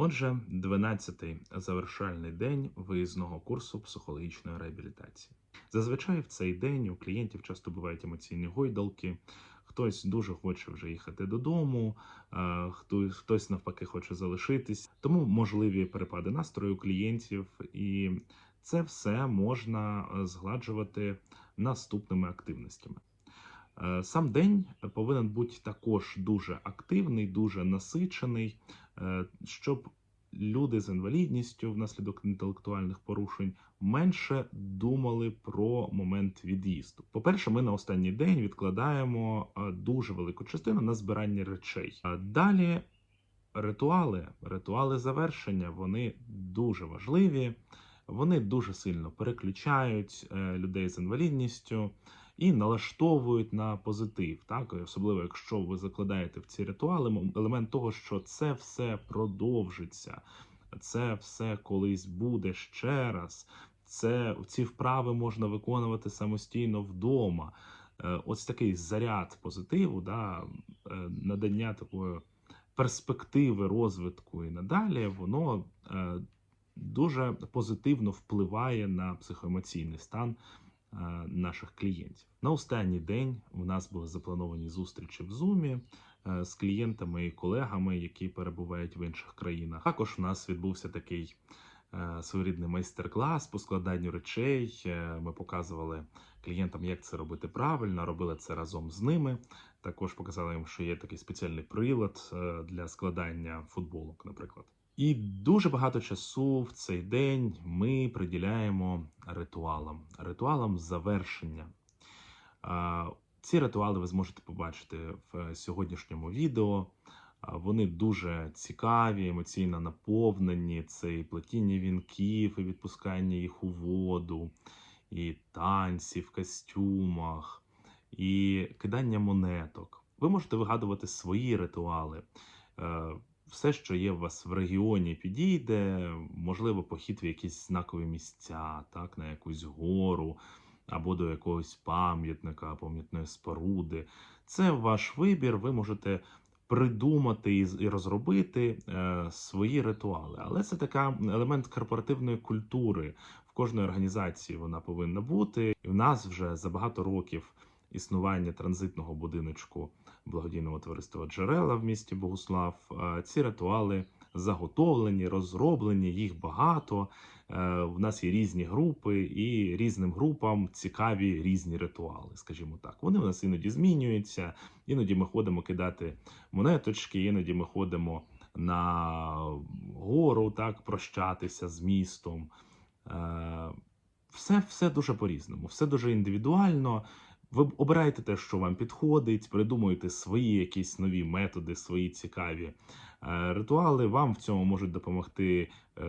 Отже, 12-й завершальний день виїзного курсу психологічної реабілітації. Зазвичай в цей день у клієнтів часто бувають емоційні гойдалки. Хтось дуже хоче вже їхати додому, хтось, хтось навпаки хоче залишитись. Тому можливі перепади настрою клієнтів, і це все можна е, згладжувати наступними активностями. Е, Сам день повинен бути також дуже активний, дуже насичений, е, щоб люди з інвалідністю внаслідок інтелектуальних порушень менше думали про момент від'їзду. По-перше, ми на останній день відкладаємо е, дуже велику частину на збирання речей. Далі ритуали, ритуали завершення, вони дуже важливі. Вони дуже сильно переключають е, людей з інвалідністю і налаштовують на позитив. Так, особливо, якщо ви закладаєте в ці ритуали елемент того, що це все продовжиться, це все колись буде ще раз. Це ці вправи можна виконувати самостійно вдома. Е, Ось такий заряд позитиву, да, е, надання такої перспективи розвитку і надалі, воно е, дуже позитивно впливає на психоемоційний стан наших клієнтів. На останній день у нас були заплановані зустрічі в Zoom е, з клієнтами і колегами, які перебувають в інших країнах. Також у нас відбувся такий е, своєрідний майстер-клас по складанню речей. Е, Ми показували клієнтам, як це робити правильно, робили це разом з ними. Також показали їм, що є такий спеціальний прилад е, для складання футболок, наприклад. І дуже багато часу в цей день ми приділяємо ритуалам, ритуалам завершення. Ці ритуали ви зможете побачити в сьогоднішньому відео. Вони дуже цікаві, емоційно наповнені. Це і плетіння вінків, і відпускання їх у воду, і танці в костюмах, і кидання монеток. Ви можете вигадувати свої ритуали. Все, що є у вас в регіоні, підійде, можливо, похід в якісь знакові місця, так, на якусь гору або до якогось пам'ятника, пам'ятної споруди. Це ваш вибір. Ви можете придумати і розробити е, свої ритуали. Але це така елемент корпоративної культури. В кожної організації вона повинна бути. І в нас вже за багато років існування транзитного будиночку благодійного товариства Джерела в місті Богуслав. Е, Ці ритуали заготовлені, розроблені, їх багато. Е, В нас є різні групи, і різним групам цікаві різні ритуали, скажімо так. Вони у нас іноді змінюються. Іноді ми ходимо кидати монеточки, іноді ми ходимо на гору, так прощатися з містом. Е, Все, все дуже по-різному, все дуже індивідуально. Ви обираєте те, що вам підходить, придумуєте свої якісь нові методи, свої цікаві е, ритуали. Вам в цьому можуть допомогти е,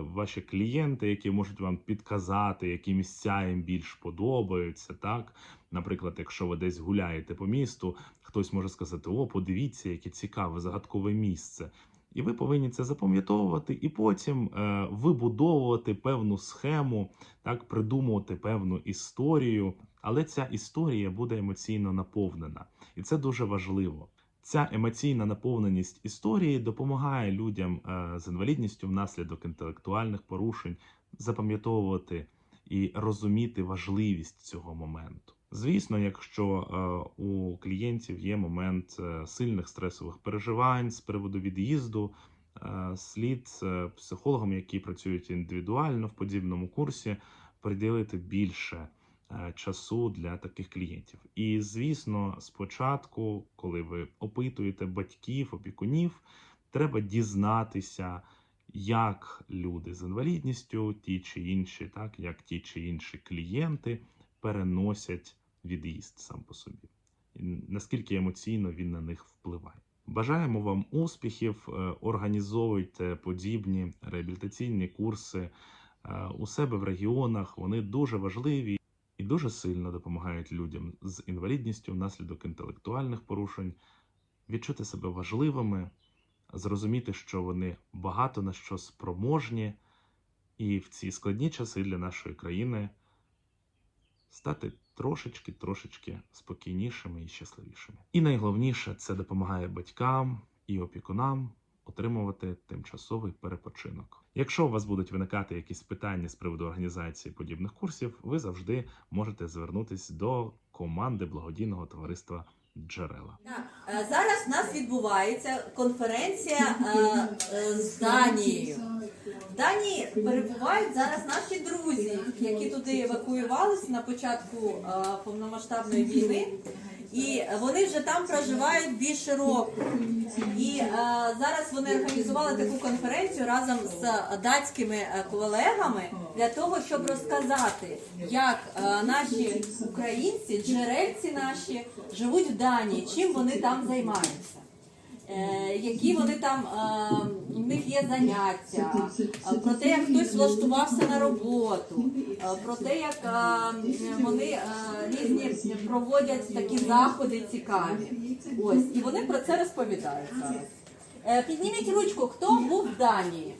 ваші клієнти, які можуть вам підказати, які місця їм більш подобаються. Так, наприклад, якщо ви десь гуляєте по місту, хтось може сказати: О, подивіться, яке цікаве, загадкове місце. І ви повинні це запам'ятовувати, і потім е, вибудовувати певну схему, так придумувати певну історію. Але ця історія буде емоційно наповнена, і це дуже важливо. Ця емоційна наповненість історії допомагає людям е, з інвалідністю внаслідок інтелектуальних порушень запам'ятовувати і розуміти важливість цього моменту. Звісно, якщо е, у клієнтів є момент е, сильних стресових переживань з приводу від'їзду, е, слід психологам, які працюють індивідуально в подібному курсі, приділити більше часу для таких клієнтів. І звісно, спочатку, коли ви опитуєте батьків, опікунів, треба дізнатися, як люди з інвалідністю, ті чи інші, так як ті чи інші клієнти переносять від'їзд сам по собі, наскільки емоційно він на них впливає. Бажаємо вам успіхів, е, організовуйте подібні реабілітаційні курси е, у себе в регіонах. Вони дуже важливі і дуже сильно допомагають людям з інвалідністю внаслідок інтелектуальних порушень відчути себе важливими, зрозуміти, що вони багато на що спроможні, і в ці складні часи для нашої країни стати трошечки, трошечки спокійнішими і щасливішими. І найголовніше це допомагає батькам і опікунам отримувати тимчасовий перепочинок. Якщо у вас будуть виникати якісь питання з приводу організації подібних курсів, ви завжди можете звернутись до команди благодійного товариства Джерела. Е, зараз в нас відбувається конференція е, е, з Данією. В Данії перебувають зараз наші друзі, які туди евакуювалися на початку повномасштабної війни. І вони вже там проживають більше року. І е, зараз вони організували таку конференцію разом з датськими е, колегами для того, щоб розказати, як е, наші українці, джерельці наші, живуть в Данії, чим вони там займаються. Е, які вони там е, у них є заняття, е, про те, як хтось влаштувався на роботу, е, про те, як е, вони е, різні проводять такі заходи цікаві. Ось і вони про це розповідають зараз. Е, Підніміть ручку, хто був в Данії?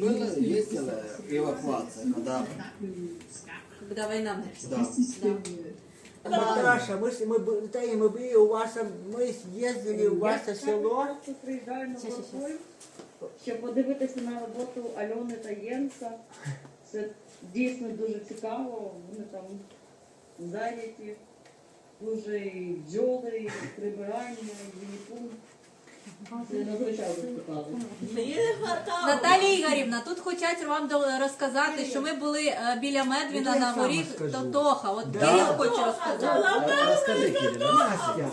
было, ездила эвакуация, когда Коли війна да. Да. Наташа, мы, с- мы, б- да, и мы были у вас, мы съездили у вас в село. часто приїжджаю на Бакой, щоб подивитися на роботу Альони та Єнса. Це дійсно дуже цікаво. Вони там зайняті. Дуже і бджоли, і прибирання, і вініпун. Це надзвичайно цікаво. Наталія Ігорівна, тут хочуть вам до- розказати, що ми були е, біля Медвіна Ну, я на сама горі скажу. Тотоха. От Кирил хоче розказати. Расскажи, Кирилл. Настя,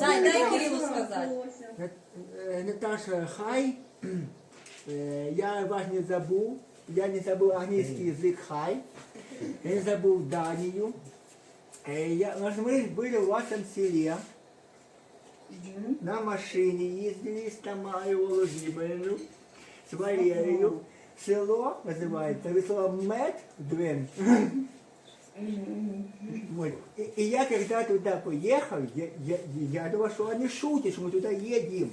Дай, дай Кирилу сказати. Нат- э, Наташа, хай. Э, Я вас не забыл. Я не забыл английский язык хай. Я не забыл Данию. Э, Я, мы были у вас в селе. На машине ездили с Тамарой Владимировной, с Валерией. Село называется, вы слово Медвин. Вот. И, и я когда туда поехал, я, я, я думал, что они шутят, что мы туда едем.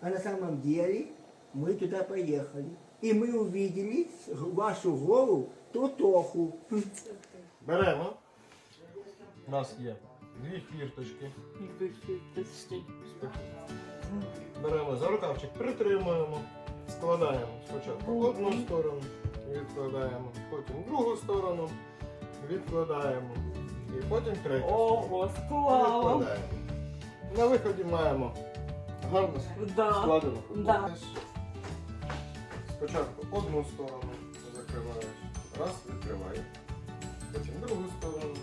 А на самом деле мы туда поехали. И мы увидели вашу гору Тотоху. Беремо. У нас є дві фірточки. Беремо за рукавчик, притримуємо, складаємо спочатку одну сторону, відкладаємо, потім другу сторону, відкладаємо. І потім третю. Ого, Відкладаємо. На виході маємо гарно складену Да. Спочатку одну сторону закриваєш, раз відкриваєш. Потім другу сторону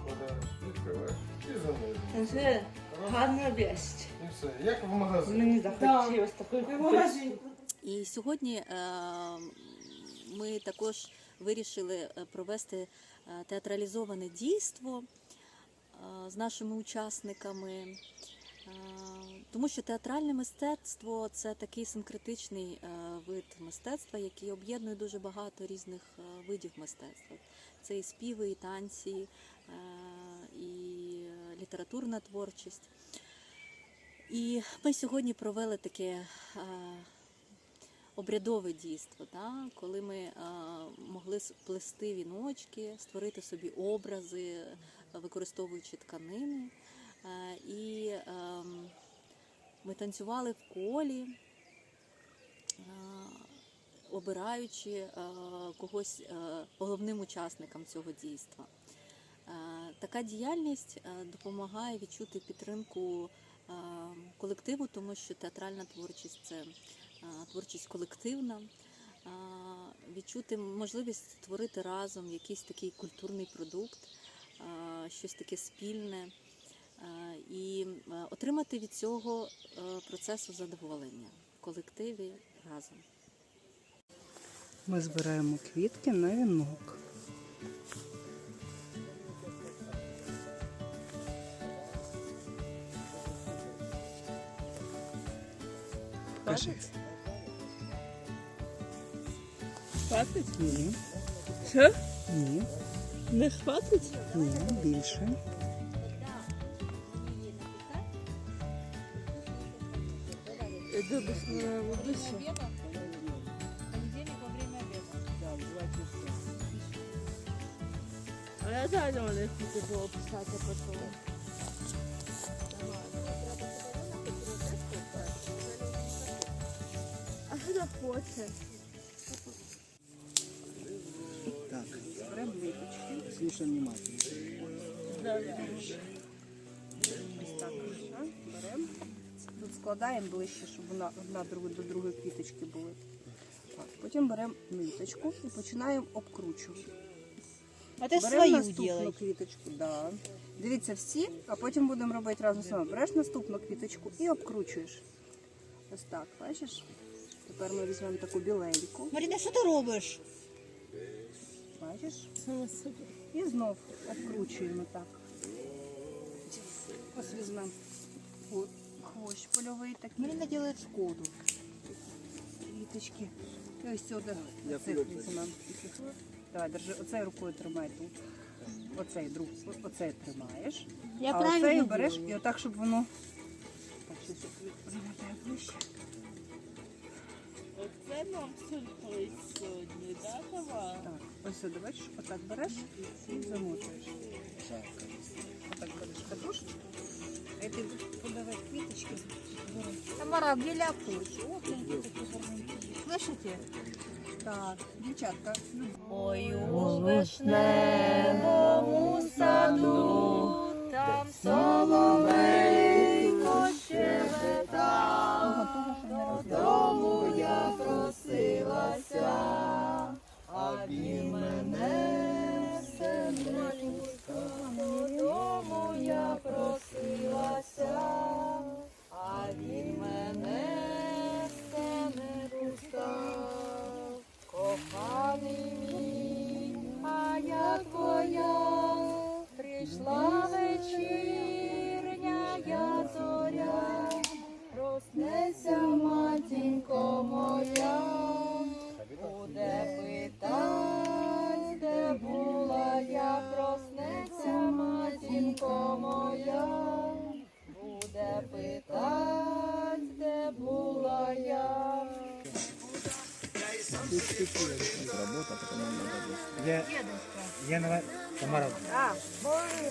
складаєш, відкриваєш і. Це гарна вість. І все, як в магазині. Мені захотілося такої купити. І сьогодні е, ми також вирішили е, провести е, театралізоване дійство е, з нашими учасниками. Е, Тому що театральне мистецтво це такий синкретичний е, вид мистецтва, який об'єднує дуже багато різних е, видів мистецтва. Це і співи, і танці, е, літературна творчість. І ми сьогодні провели таке е, обрядове дійство, да? коли ми е, могли сплести віночки, створити собі образи, використовуючи тканини. Е, І ем, ми танцювали в колі, обираючи когось головним учасникам цього дійства. Така діяльність е, допомагає відчути підтримку е, колективу, тому що театральна творчість це е, творчість колективна. Відчути можливість створити разом якийсь такий культурний продукт, щось таке спільне, і отримати від цього процесу задоволення в колективі разом. Ми збираємо квітки на вінок. Покажи. Хватить? Ні, Що? ні, Не хватить? ні, більше. Любиш на обличчя? А я далі не хотів було писати потім. Хоче. Так, Беремо липочки. слушай внимательно. Ось так. Беремо. Тут складаємо ближче, щоб вона одна до другої квіточки були. Так, потім беремо ниточку і починаємо обкручувати. А ти Беремо свою наступну ділай. квіточку, да. Дивіться всі, а потім будемо робити разом з вами. Береш наступну квіточку і обкручуєш. Ось так, бачиш? Тепер ми візьмемо таку біленьку, Маріна, що ти робиш? бачиш? І знов обкручуємо так. Ось візьмемо хвощ польовий, так Маріна робить шкоду. квіточки. І ось сюди цих візьмемо. Давай, держи, оцею рукою тримай тут. Оцей друг, оцей тримаєш. Я а правильно оцею береш і отак, щоб воно. Так, щось я ближче. Оце нам сюрприз сьогодні, да, Тава? Так, ось сюди, бачиш, отак береш і замотуєш. Отак береш катушку. А ти подавай квіточки. бери. Тамара, біля кучі. Ох, які такі гарненькі. Слышите? Так, дівчатка, Ой, у вишневому саду, Я, я нова... Тамара,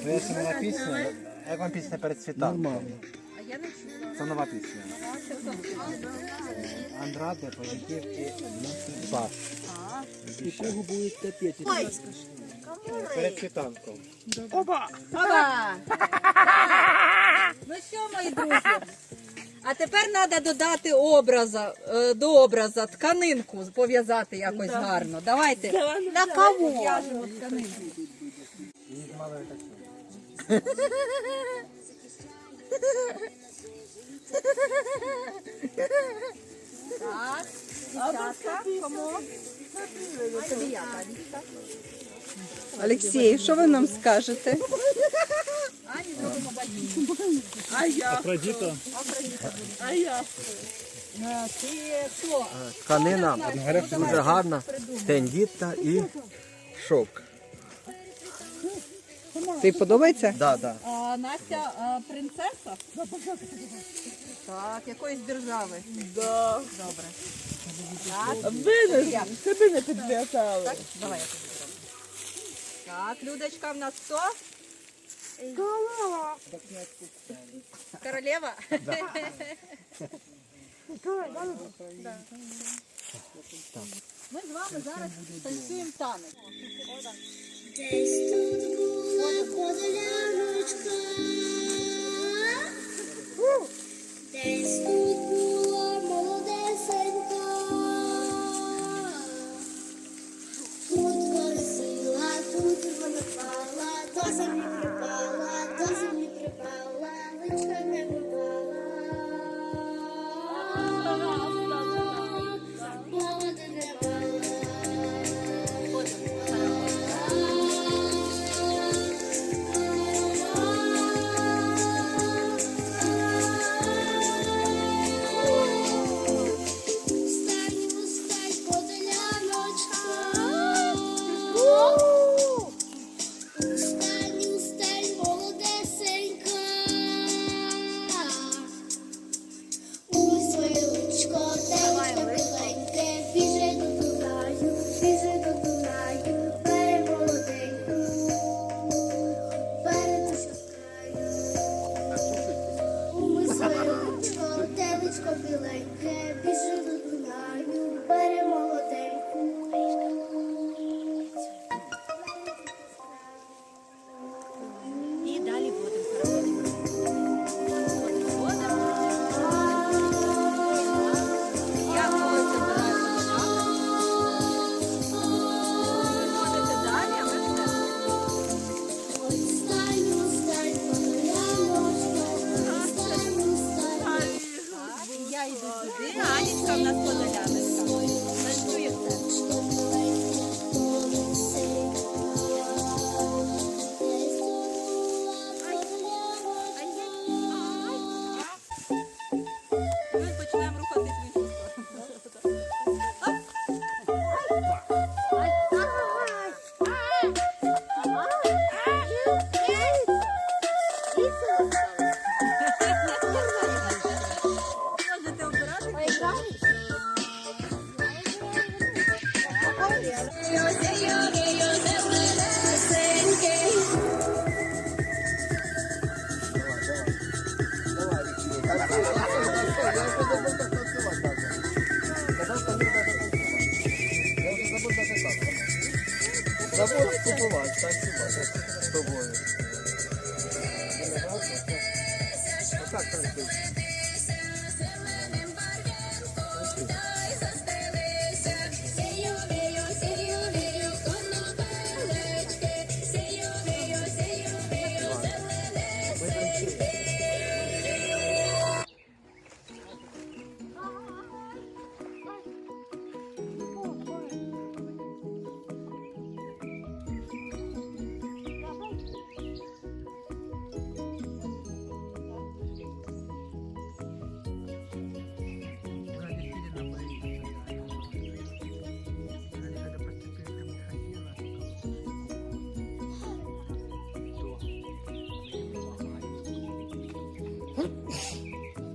ви це нова пісня? Як вам пісня перед світанком? Нормально. Це нова пісня. Андраде, Позитив і Паш. И кого будет капец? Перед світанком. Опа! Ну що, мої друзі? А тепер треба додати образа, е, до образа тканинку пов'язати якось гарно. Давайте. На кого? Так, дівчатка, кому? Тобі Танечка. Олексій, що ви нам скажете? Ані зробимо бадію. Афродіто. А я? Ти хто? Тканина дуже гарна, тендітна і шовк. Тобі подобається? Да, да. А, Настя а, принцеса? Так, якоїсь держави. Да. Добре. Так, Ви не, тебе не підв'язали. так, давай я зроблю. Так, Людочка в нас хто? Королева? Ми з вами зараз танцюємо танець. Десь тут була подоляночка, десь тут була молодесенька,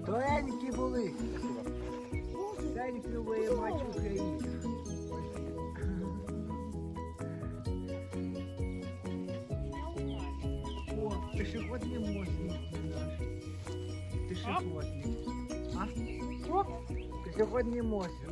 Тоенькі були. День ви матч О, О, пішохідний мост наш. Пішохідний. А? Пішохідний мост. Вітня. Ось.